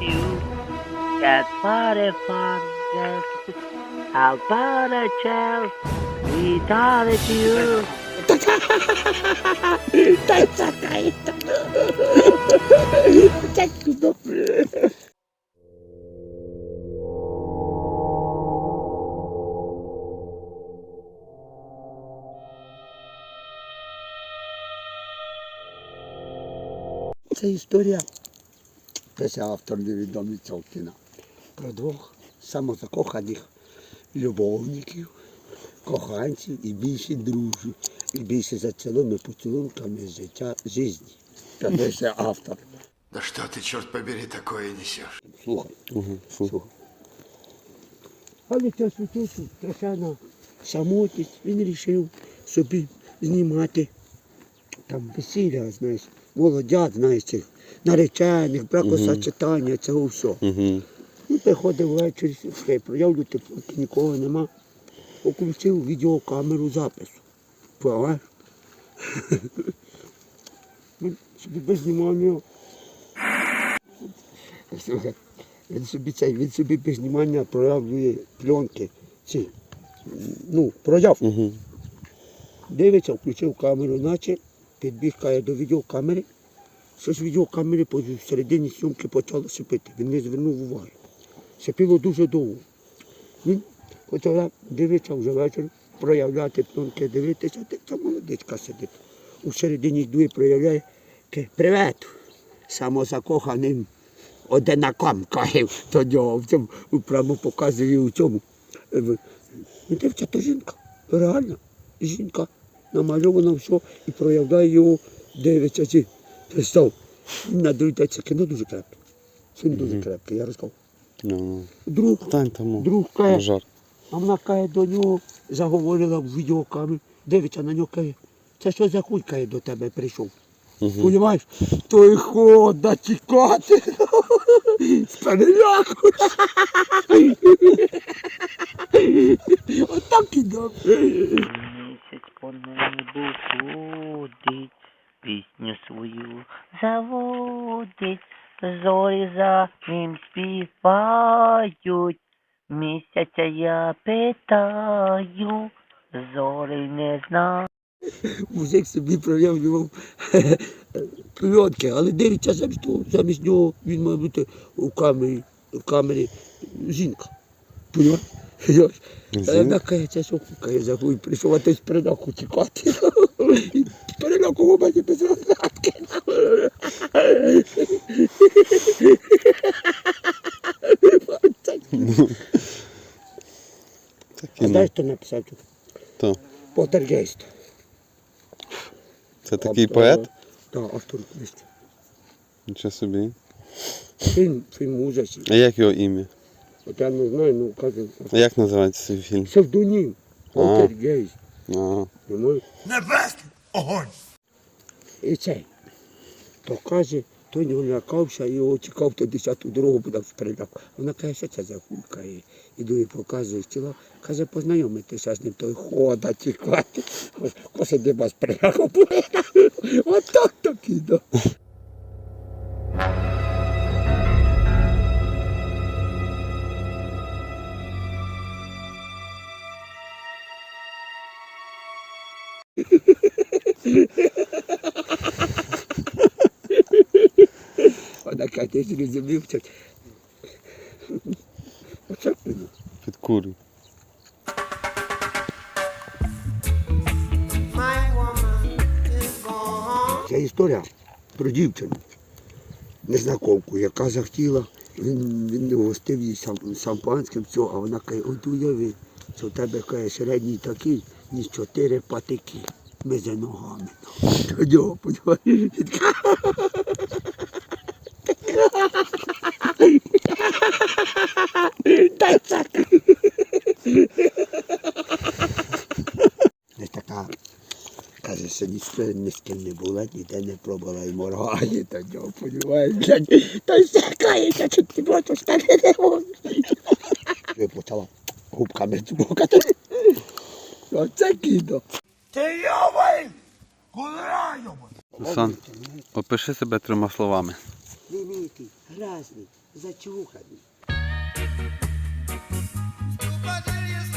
you. That's what a fun yes. How about a child? We thought it you. Та чекай. Так добре. Це історія. Це автор невідомий Цолкіна. Про двох самозакоханих любовників, коханців і більше друзів, і більше за цілими поцілунками життя житті. Це ще автор. Да что ты, черт побери, такое несешь? Слухай. Слухай. Але час від часу страшенно самотність, він вирішив собі знімати там весілля, знаєш, молодят, знаєш, цих наречених, бракосочетання, цього все. Угу. Ну, приходив ввечері, все, проявлю тепло, нікого нема. Включив відеокамеру запису. Понимаєш? Собі без знімання. Він собі цей, він собі без знімання проявлює пленки. Ці, ну, прояв. Угу. Дивиться, включив камеру, наче підбіг каже, до відеокамери. Щось відеокамери по- в середині сьомки почало шипити. Він не звернув уваги. Шипіло дуже довго. Він почав дивитися вже вечір, проявляти пленки, дивитися, так ця молодичка сидить. У середині йду проявляє, каже, привет, самозакоханим одинаком, каже, до нього в цьому, прямо показує у цьому. Е, дивиться, то жінка, реально, жінка намальована все і проявляє його, дивиться, ці, став. На це кіно дуже крепке. Він дуже крепкий, я розказав. Ну, Друг, друг каже, а вона каже до нього, заговорила в відеокамері, дивиться на нього, каже, це що за хуй каже, до тебе прийшов. Понімаєш? Той хода тікати. З переляку. Отак і добре. Місяць по небу ходить, пісню свою заводить, зорі за ним співають. Місяця я питаю, зорі не знаю. Музик собі проявлював пленки, але дивиться замість того, замість нього він має бути у камері, в камері жінка. Понімаєш? Вона каже, це що каже, за хуй прийшов, а ти з переляку тікати. І в мене без роздатки. А знаєш, хто написав тут? То. Полтергейст. Це такий поет? Так, автор книжки. Нічого собі. Фільм, фільм ужасів. А як його ім'я? От я не знаю, ну каже, А як називається цей фільм? псевдонім. Полтергейст. А, Понимаєш? Небесный огонь! І цей. То каже, той не лякався і його чекав то десяту дорогу буде в. Вона каже, що це за кулька? І іду і показую тіла. Каже, познайомитися з ним, той хода тікати. Коси диба з переляку буде. Вона каже, ти зрозумів, що... Оце під курю. Це історія про дівчину, незнакомку, яка захотіла, він, він не гостив її сам, шампанським, все, а вона каже, от уяви, що в тебе каже, середній такий, ніж чотири патики. Ми ногами. Нього, понімаєш? Не така. Каже, що ні ні з ким не була, ніде не пробувала і моргає до нього, понімаєш? Та й сякається, що ти просто стане не можеш. Почала губками цмокати. Оце кіно. Ты ёбай! Куда ёбай? Сан, опиши себе трьома словами. немитий, грязний, зачуханий. Поделись